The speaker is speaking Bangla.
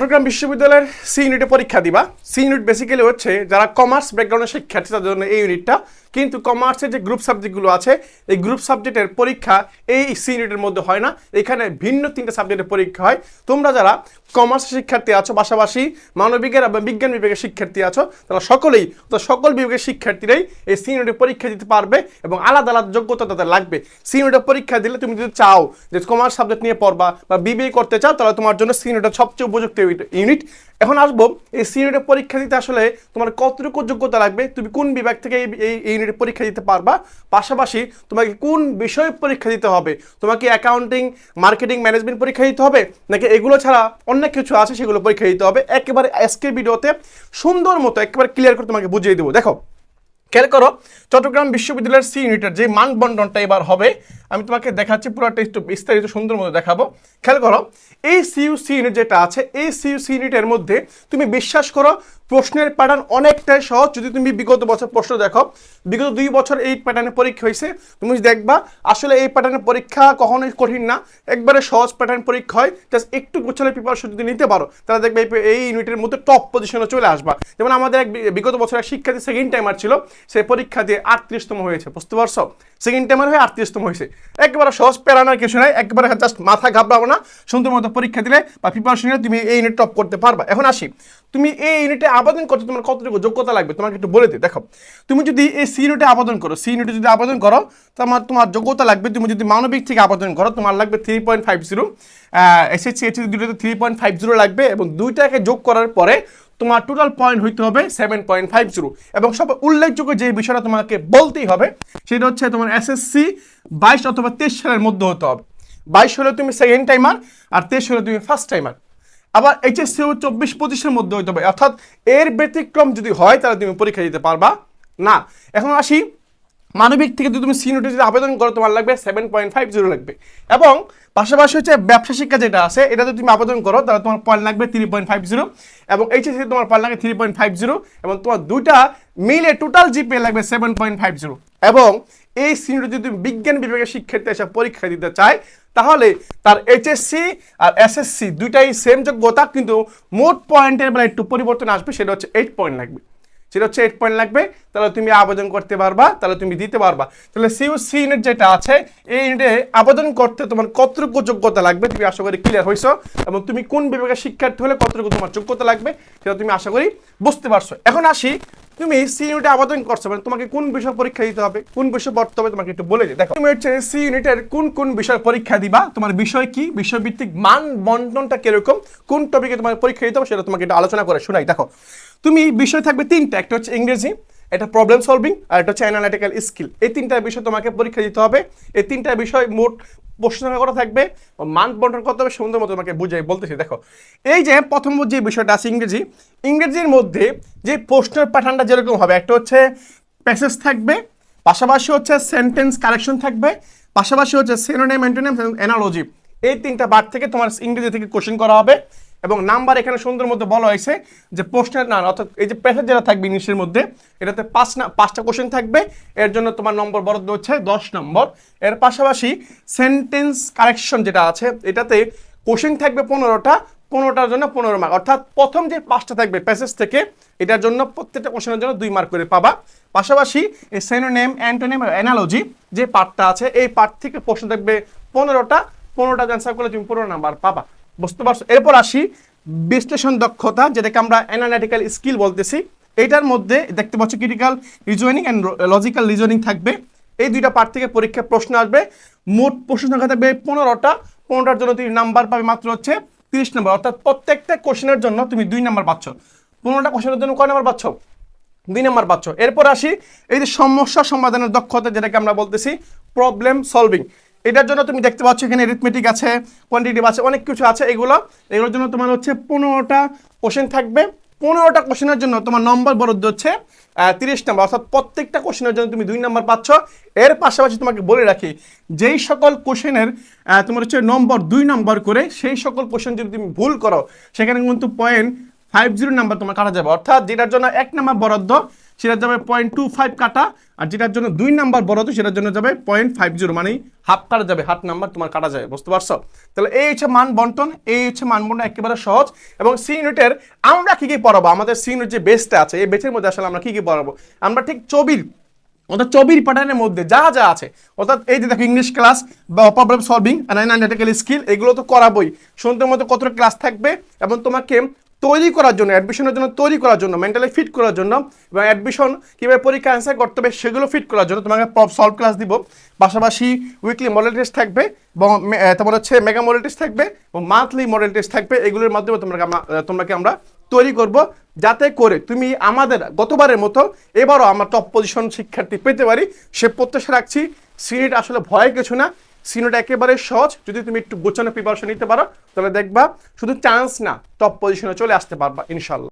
চট্টগ্রাম বিশ্ববিদ্যালয়ের সি ইউনিটে পরীক্ষা দিবা। সি ইউনিট বেসিক্যালি হচ্ছে যারা কমার্স ব্যাকগ্রাউন্ডের শিক্ষার্থী, তাদের জন্য এই ইউনিটটা কিন্তু কমার্সের যে গ্রুপ সাবজেক্টগুলো আছে, এই গ্রুপ সাবজেক্টের পরীক্ষা এই সি ইউনিটের মধ্যে হয় না। এখানে ভিন্ন তিনটা সাবজেক্টের পরীক্ষা হয়। তোমরা যারা কমার্স শিক্ষার্থী আছো, পাশাপাশি মানবিকের এবং বিজ্ঞান বিভাগের শিক্ষার্থী আছো, তারা সকলেই সকল বিভাগের শিক্ষার্থীরাই এই সি ইউনিটের পরীক্ষা দিতে পারবে এবং আলাদা আলাদা যোগ্যতা তাদের লাগবে। সি ইউনিটের পরীক্ষা দিলে তুমি যদি চাও যে কমার্স সাবজেক্ট নিয়ে পড়বা বা বিবিএ করতে চাও, তাহলে তোমার জন্য সি ইউনিটের সবচেয়ে উপযুক্ত ইউনিট এখন আসব, এই সি ইউনিটের পরীক্ষা দিতে আসলে তোমার কতটুকু যোগ্যতা লাগবে? তুমি কোন বিভাগ থেকে এই এই ইউনিটের পরীক্ষা দিতে পারবা। পাশাপাশি তোমাকে কোন বিষয়ে পরীক্ষা দিতে হবে? তোমাকে অ্যাকাউন্টিং মার্কেটিং ম্যানেজমেন্ট পরীক্ষা দিতে হবে, নাকি এগুলো ছাড়া অনেক কিছু আছে সেগুলো পরীক্ষা দিতে হবে? একেবারে আজকের ভিডিওতে সুন্দর মতো একেবারে ক্লিয়ার করে তোমাকে বুঝিয়ে দেবো। দেখো, খেয়াল করো, চট্টগ্রাম বিশ্ববিদ্যালয়ের সি ইউনিটের যে মানবন্টনটা এবার হবে, আমি তোমাকে দেখাচ্ছি পুরোটা একটু বিস্তারিত সুন্দর মতো দেখাবো। খেয়াল করো, এই সিইউ সি ইউনিট যেটা আছে, এই সিইউ সি ইউনিটের মধ্যে তুমি বিশ্বাস করো প্রশ্নের প্যাটার্ন অনেকটাই সহজ। যদি তুমি বিগত বছর প্রশ্ন দেখো, বিগত দুই বছর এই প্যাটার্নে পরীক্ষা হয়েছে। তুমি দেখবা, আসলে এই প্যাটার্নের পরীক্ষা কখনোই কঠিন না। একবারে সহজ প্যাটার্ন পরীক্ষা হয় জাস্ট একটু গোছালে প্রিপারেশন যদি নিতে পারো, তাহলে দেখবে এই- ইউনিটের মধ্যে টপ পজিশনে চলে আসবা। যেমন আমাদের এক বিগত বছর এক শিক্ষার্থী সেকেন্ড টাইমার ছিল, সে পরীক্ষা দিয়ে আটত্রিশতম হয়েছে। বুঝতে পারছ? সেকেন্ড টাইমার হয়ে আটত্রিশতম হয়েছে। একবারে সহজ প্যারানোর কিছু নাই, একবারে জাস্ট মাথা ঘাবড়াবো না। সুন্দর মতো পরীক্ষা দিলে বা প্রিপারেশন নিলে তুমি এই ইউনিট টপ করতে পারবা। এখন আসি। তুমি এই ইউনিটে আবেদন করতে তোমার কতটুকু যোগ্যতা লাগবে, তোমাকে একটু বলে দিই, দেখো। তুমি যদি এই সি ইউনিটে আবেদন করো সি ইউনিটে যদি আবেদন করো, তোমার তোমার যোগ্যতা লাগবে, তুমি যদি মানবিক থেকে আবেদন করো, তোমার লাগবে three point five zero SSC HSC দুটোতে থ্রি পয়েন্ট ফাইভ জিরো লাগবে এবং দুইটাকে যোগ করার পরে তোমার টোটাল পয়েন্ট হইতে হবে সেভেন পয়েন্ট ফাইভ জিরো এবং সব উল্লেখযোগ্য যে বিষয়টা তোমাকে বলতেই হবে, সেটা হচ্ছে তোমার এসএসসি বাইশ অথবা তেইশ সালের মধ্যে হতে হবে। বাইশ হলে তুমি সেকেন্ড টাইমার আর তেইশ হলে তুমি ফার্স্ট টাইমার আবার এইচএসসি চব্বিশ পঁচিশের মধ্যে হইতে হবে। অর্থাৎ এর ব্যতিক্রম যদি হয়, তাহলে তুমি পরীক্ষা দিতে পারবা না। এখন আসি, মানবিক থেকে যদি তুমি সিনিয়রিটি যদি আবেদন করো, তোমার লাগবে সেভেন পয়েন্ট ফাইভ জিরো লাগবে। এবং পাশাপাশি হচ্ছে ব্যবসা শিক্ষা যেটা আছে, এটা যদি তুমি আবেদন করো, তাহলে তোমার পয়েন্ট লাগবে থ্রি পয়েন্ট ফাইভ জিরো এবং এইচএসসি তোমার পয়েন্ট লাগবে থ্রি পয়েন্ট ফাইভ জিরো এবং তোমার দুইটা মিলে টোটাল জিপে লাগবে সেভেন পয়েন্ট ফাইভ জিরো এবং এই সিনিয়রিটি যদি বিজ্ঞান বিভাগের শিক্ষার্থী এসে পরীক্ষা দিতে চায়, তাহলে তার এইচএসসি আর এসএসসি দুইটাই সেম যোগ্যতা, কিন্তু মোট পয়েন্টের মানে একটু পরিবর্তন আসবে, সেটা হচ্ছে এইট পয়েন্ট লাগবে। সেটা হচ্ছে এইট পয়েন্ট লাগবে, তাহলে তুমি আবেদন করতে পারবা, তাহলে তুমি দিতে পারবা। তাহলে সিউ সি ইউনিট যেটা আছে, এই ইউনিটে আবেদন করতে তোমার কতটুকু যোগ্যতা লাগবে, তুমি আশা করি ক্লিয়ার হয়েছো এবং তুমি কোন বিভাগের শিক্ষার্থী হলে কতটুকু তোমার যোগ্যতা লাগবে, সেটা তুমি আশা করি বুঝতে পারছ। এখন আসি তুমি সি ইউনিটে আবেদন করছ মানে তোমাকে কোন বিষয় পরীক্ষা দিতে হবে, কোন বিষয় পড়তে হবে তোমাকে একটু বলে দিই। দেখো, তুমি হচ্ছে সি ইউনিটের কোন কোন বিষয় পরীক্ষা দিবা, তোমার বিষয় কি, বিষয়ভিত্তিক মান বন্টনটা কীরকম, কোন টপিকে তোমার পরীক্ষা দিতে হবে সেটা তোমাকে একটু আলোচনা করে শোনাই। দেখো, তুমি বিষয় থাকবে তিনটা, একটা হচ্ছে ইংরেজি এটা প্রবলেম সলভিং আর এটা হচ্ছে অ্যানালিটিক্যাল স্কিল এই তিনটা বিষয় তোমাকে পরীক্ষা দিতে হবে। এই তিনটা বিষয় মোট প্রশ্ন করা থাকবে। মান বন্টন করতে হবে সুন্দর মতো তোমাকে বুঝাই বলতেছি, দেখো। এই যে প্রথম যে বিষয়টা আছে ইংরেজি, ইংরেজির মধ্যে যে প্রশ্নের প্যাটার্নটা যেরকম হবে, একটা হচ্ছে প্যাসেজ থাকবে, পাশাপাশি হচ্ছে সেন্টেন্স কারেকশন থাকবে, পাশাপাশি হচ্ছে সেনোনেম অ্যান্টোনেম অ্যানালজি এই তিনটা বার থেকে তোমার ইংরেজি থেকে কোশ্চেন করা হবে। এবং নাম্বার এখানে সুন্দর মধ্যে বলা হয়েছে যে প্রশ্নের না অর্থাৎ এই যে প্যাসেজ যেটা থাকবে ইংলিশের মধ্যে, এটাতে পাঁচ না, পাঁচটা কোশ্চেন থাকবে। এর জন্য তোমার নম্বর বরাদ্দ হচ্ছে দশ নম্বর। এর পাশাপাশি সেন্টেন্স কারেকশন যেটা আছে, এটাতে কোশ্চেন থাকবে পনেরোটা, পনেরোটার জন্য পনেরো মার্ক অর্থাৎ প্রথম যে পাঁচটা থাকবে প্যাসেজ থেকে, এটার জন্য প্রত্যেকটা কোশ্চেনের জন্য দুই মার্ক করে পাবা। পাশাপাশি এই সেনোনেম অ্যান্টোনেম অ্যানালজি যে পার্টটা আছে, এই পার্ট থেকে প্রশ্ন থাকবে পনেরোটা পনেরোটা অ্যান্সার করলে তুমি পনেরো নাম্বার পাবা। বুঝতে পারছ? এরপর আসি বিশ্লেষণ দক্ষতা, যেটাকে আমরা অ্যানালিটিক্যাল স্কিল বলতেছি। এইটার মধ্যে দেখতে পাচ্ছ critical reasoning and logical reasoning থাকবে। এই দুইটা পার্ট থেকে পরীক্ষায় প্রশ্ন আসবে। মোট প্রশ্ন সংখ্যা থাকবে পনেরোটা। পনেরোটার জন্য তুমি নাম্বার পাবে মাত্র হচ্ছে তিরিশ নম্বর অর্থাৎ প্রত্যেকটা কোশ্চেনের জন্য তুমি দুই নাম্বার পাচ্ছ। পনেরোটা কোশ্চেনের জন্য কয় নাম্বার পাচ্ছ? দুই নাম্বার পাচ্ছ। এরপর আসি এই যে সমস্যা সমাধানের দক্ষতা, যেটাকে আমরা বলতেছি প্রবলেম সলভিং এটার জন্য তুমি দেখতে পাচ্ছ এখানে রিথমেটিক আছে কোয়ান্টিটিভ আছে, অনেক কিছু আছে এগুলো। এগুলোর জন্য তোমার হচ্ছে পনেরোটা কোশ্চেন থাকবে। পনেরোটা কোশ্চেনের জন্য তোমার নম্বর বরাদ্দ হচ্ছে তিরিশ নম্বর অর্থাৎ প্রত্যেকটা কোশ্চেনের জন্য তুমি দুই নম্বর পাচ্ছ। এর পাশাপাশি তোমাকে বলে রাখি, যেই সকল কোশ্চেনের তোমার হচ্ছে নম্বর দুই নম্বর করে সেই সকল কোশ্চেন যদি তুমি ভুল করো, সেখানে কিন্তু পয়েন্ট ফাইভ জিরো নাম্বার তোমার কাটা যাবে। অর্থাৎ যেটার জন্য এক নাম্বার বরাদ্দ সেটা যাবে পয়েন্ট টু ফাইভ কাটা, আর যেটার জন্য দুই নাম্বার বড় হতো, সেটার জন্য যাবে পয়েন্ট ফাইভ জিরো মানে হাফ কাটা যাবে, হাফ নাম্বার তোমার কাটা যাবে, বুঝতে পারছ? তাহলে এই হচ্ছে মান বন্টন, এই হচ্ছে মান বন্টন একেবারে সহজ, এবং সি ইউনিটের আমরা কি কি পড়াবো? আমাদের সি ইউনিট যে বেসটা আছে, এই বেসের মধ্যে আসলে আমরা কি কি পড়াবো? আমরা ঠিক চবির অর্থাৎ চবির প্যাটার্নের মধ্যে যা যা আছে, অর্থাৎ এই যে দেখো ইংলিশ ক্লাস বা প্রবলেম সলভিং অ্যানালিটিক্যাল স্কিল এগুলো তো করাবোই। শুনতে মতো কতটা ক্লাস থাকবে, এবং তোমাকে তৈরি করার জন্য অ্যাডমিশনের জন্য তৈরি করার জন্য মেন্টালি ফিট করার জন্য এবং অ্যাডমিশন কীভাবে পরীক্ষা অ্যান্সার করতে হবে সেগুলো ফিট করার জন্য তোমাকে সলভ ক্লাস দিব। পাশাপাশি উইকলি মডেল টেস্ট থাকবে এবং তোমার হচ্ছে মেগা মডেল টেস্ট থাকবে এবং মান্থলি মডেল টেস্ট থাকবে। এগুলোর মাধ্যমে আমরা- তোমাকে আমরা তৈরি করব। যাতে করে তুমি আমাদের গতবারের মতো এবারও আমরা টপ পজিশন শিক্ষার্থী পেতে পারি। সে প্রত্যাশা রাখছি সিনেট আসলে ভয় কিছু না। সিনেট একেবারে সহজ। যদি তুমি একটু গোছানো প্রিপারেশন নিতে পারো, তাহলে দেখবা শুধু চান্স না টপ পজিশনে চলে আসতে পারবা ইনশাল্লাহ